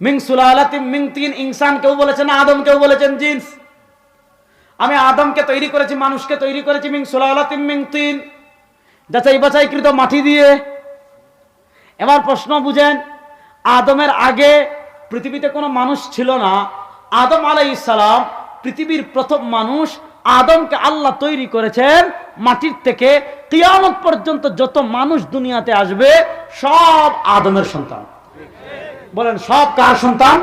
Ming সুলালাতিম Ming তিন ইনসান কেউ বলেছেন, আদম কেউ বলেছেন, জিন্স। আমি আদমকে তৈরি করেছি, মানুষকে তৈরি করেছি, মিং সুলালাতিম মিং তিন। যাচাই মাটি দিয়ে। এবার প্রশ্ন বুঝেন, আদমের আগে পৃথিবীতে কোনো মানুষ ছিল না। আদম আলাই সালাম, পৃথিবীর প্রথম মানুষ, আদমকে আল্লাহ তৈরি করেছেন মাটির থেকে। কিয়ামত পর্যন্ত যত মানুষ দুনিয়াতে আসবে, সব আদমের সন্তান। বলেন সব কার সন্তান?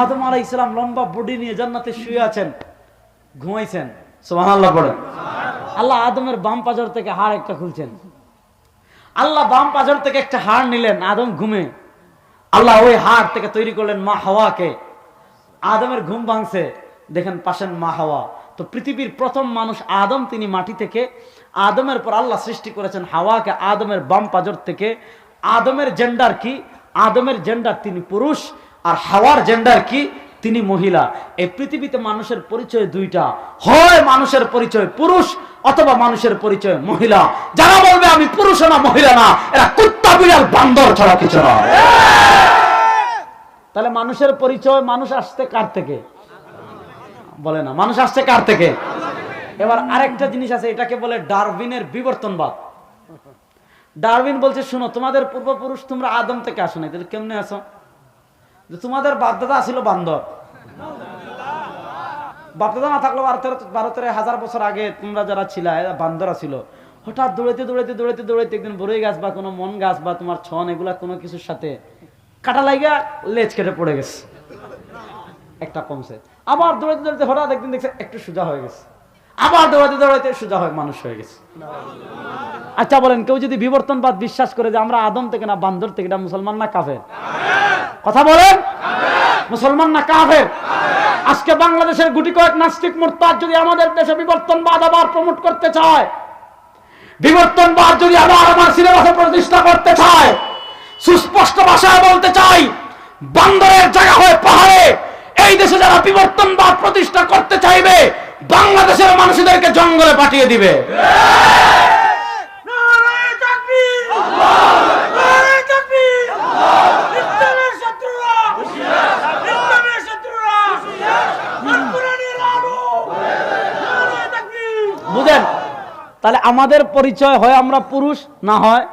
আদম আলাই ইসলাম লম্বা বডি নিয়ে জান্নাতে শুয়ে আছেন ঘুমাইছেন। সুবহানাল্লাহ বলেন আল্লাহ আদমের বাম পাজর থেকে হাড় একটা খুলছেন। আল্লাহ বাম পাজর থেকে একটা হাড় নিলেন আদম ঘুমে। আল্লাহ ওই হাড় থেকে তৈরি করলেন মা হাওয়াকে। আদমের ঘুম ভাঙছে। দেখেন পাশেন মা হাওয়া। তো পৃথিবীর প্রথম মানুষ আদম তিনি মাটি থেকে। আদমের পর আল্লাহ সৃষ্টি করেছেন হাওয়াকে আদমের বাম পাজর থেকে। আদমের জেন্ডার কি? আদমের জেন্ডার তিনি পুরুষ আর হাওয়ার জেন্ডার কি? তিনি মহিলা। এই পৃথিবীতে মানুষের পরিচয় দুইটা। হয় মানুষের পরিচয় পুরুষ অথবা মানুষের পরিচয় মহিলা। যারা বলবে আমি পুরুষ না মহিলা না, এরা কুত্তা, বিড়াল, বান্দর ছাড়া কিছু না। তাহলে মানুষের পরিচয় মানুষ আসছে কার থেকে? বলে না, মানুষ আসছে কার থেকে? এবার আরেকটা জিনিস আছে, এটাকে বলে ডারউইনের বিবর্তনবাদ। ডারউইন বলছে, শুনো, তোমাদের পূর্বপুরুষ তোমরা আদম থেকে আসো না তাহলে কেমনে আসো? যে তোমাদের বাপদাদা ছিল বান্দর। বাপদাদা না থাকল বারো বারো তেরো হাজার বছর আগে তোমরা যারা ছিলা বান্দরা ছিল। হঠাৎ দৌড়াইতে দৌড়াইতে দৌড়াইতে দৌড়াইতে একদিন বরই গাছ বা কোনো মন গাছ বা তোমার ছন এগুলা কোনো কিছুর সাথে কাটা লাগা লেজ কেটে পড়ে গেছে। একটা কমছে। আবার দৌড়াইতে দৌড়াইতে হঠাৎ একদিন দেখছে একটু সোজা হয়ে গেছে। আবার দৌড়াইতে দৌড়াইতে সোজা হয়ে মানুষ হয়ে গেছে। আচ্ছা বলেন, কেউ যদি বিবর্তনবাদ বিশ্বাস করে যে আমরা আদম থেকে না বান্দর থেকে না মুসলমান না কাফের? কথা বলেন? মুসলমান না কাফের? আজকে বাংলাদেশের গুটি কয়েক নাস্তিক মোরতাদ যদি আমাদের দেশে বিবর্তনবাদ আবার প্রমোট করতে চায়, বিবর্তনবাদ যদি আবার আমার সিলেবাসে প্রতিষ্ঠা করতে চায়, সুস্পষ্ট ভাষায় বলতে চাই, বান্দরের জায়গা হয়ে এই দেশে যারা বিবর্তনবাদ প্রতিষ্ঠা করতে চাইবে বাংলাদেশের মানুষদেরকে জঙ্গলে পাঠিয়ে দিবে। বুঝেন তাহলে আমাদের পরিচয় হয় আমরা পুরুষ না হয়?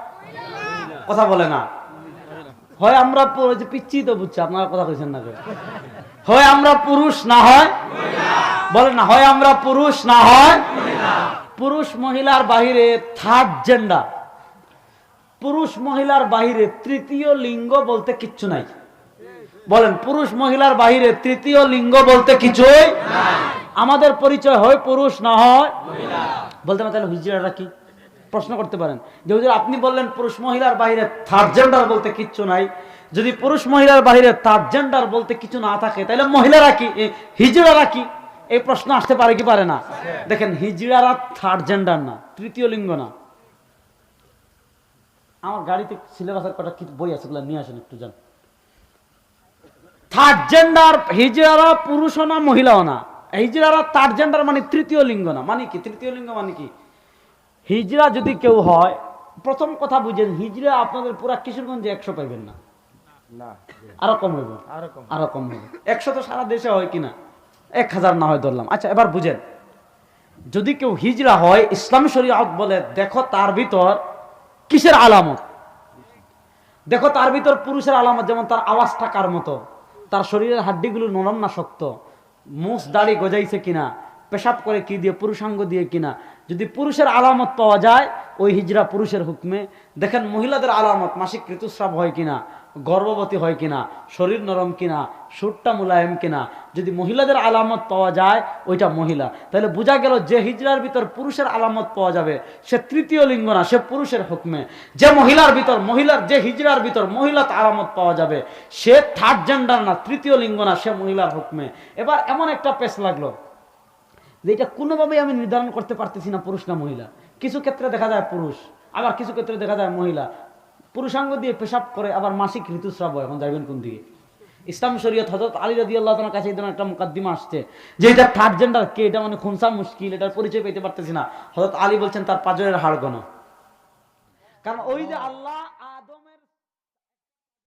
কথা বলে না। হয় আমরা পিচ্ছি তো বুঝছে, আপনারা কথা কইছেন না হয় আমরা পুরুষ না হয়? বলে না, হয় আমরা পুরুষ না হয়? পুরুষ মহিলার বাহিরে থার্ড জেন্ডার পুরুষ মহিলার বাহিরে তৃতীয় লিঙ্গ বলতে কিচ্ছু নাই। বলেন, পুরুষ মহিলার বাহিরে তৃতীয় লিঙ্গ বলতে কিছুই আমাদের পরিচয় হয় পুরুষ না হয় বলতে তাহলে হুজুরারা কি? প্রশ্ন করতে পারেন। যে আপনি বললেন পুরুষ মহিলার বাইরে থার্ড জেন্ডার বলতে কিচ্ছু নাই। যদি পুরুষ মহিলার বাইরে থার্ড জেন্ডার বলতে কিছু না থাকে, তাহলে মহিলারা কি? হিজড়ারা কি? এই প্রশ্ন আসতে পারে কি পারে না? দেখেন, হিজড়ারা থার্ড জেন্ডার না, তৃতীয় লিঙ্গ না। আমার গাড়িতে সিলেবাসের কটা কি বই আছে, ওগুলো নিয়ে আসেন একটু, যান। থার্ড জেন্ডার হিজড়ারা পুরুষও না, মহিলাও না। হিজড়ারা থার্ড জেন্ডার মানে তৃতীয় লিঙ্গ না মানে কি? তৃতীয় লিঙ্গ মানে কি? হিজড়া যদি কেউ হয় প্রথম কথা বুঝেন হিজড়া আপনাদের পুরা কিশোরগঞ্জে একশো পাইবেন না। আরও কম হইব। আরও কম। হইব। একশো তো সারা দেশে হয় কিনা? এক হাজার না হয় ধরলাম। আচ্ছা এবার বুঝেন। যদি কেউ হিজড়া হয় ইসলামী শরীয়ত বলে দেখো তার ভিতর কিসের আলামত? দেখো তার ভিতর পুরুষের আলামত যেমন তার আওয়াজটা কার মতো তার শরীরের হাড্ডিগুলো নরম না শক্ত মুখ দাড়ি গজাইছে কিনা পেশাব করে কি দিয়ে পুরুষাঙ্গ দিয়ে কিনা যদি পুরুষের আলামত পাওয়া যায়, ওই হিজড়া পুরুষের হুকমে। দেখেন, মহিলাদের আলামত, মাসিক ঋতুস্রাব হয় কিনা, গর্ভবতী হয় কিনা, শরীর নরম কিনা সুরটা মুলায়েম কিনা, যদি মহিলাদের আলামত পাওয়া যায়, ওইটা মহিলা। তাহলে বোঝা গেল যে হিজড়ার ভিতর পুরুষের আলামত পাওয়া যাবে, সে তৃতীয় লিঙ্গ না, সে পুরুষের হুকমে। যে মহিলার ভিতর, মহিলার যে হিজড়ার ভিতর মহিলার আলামত পাওয়া যাবে, সে থার্ড জেন্ডার না, তৃতীয় লিঙ্গ না, সে মহিলার হুকমে। এবার এমন একটা পেশ লাগল। যে এটা কোনোভাবেই আমি নির্ধারণ করতে পারতেছি না পুরুষ না মহিলা। কিছু ক্ষেত্রে দেখা যায় পুরুষ, আবার কিছু ক্ষেত্রে দেখা যায় মহিলা। পুরুষাঙ্গ দিয়ে পেশাব করে আবার মাসিক ঋতুস্রাব হয়, এখন যাবেন কোন দিকে? ইসলাম শরীয়ত হজরত আলী রাদি আল্লাহ তালার কাছে এই একটা মুকাদ্দিমা আসছে, যে এটা থার্ড জেন্ডার কে, এটা মানে খুনসা মুশকিল, এটার পরিচয় পেতে পারতেছি না। হজরত আলী বলছেন, তার পাজরের হাড় গণ কারণ ওই যে আল্লাহ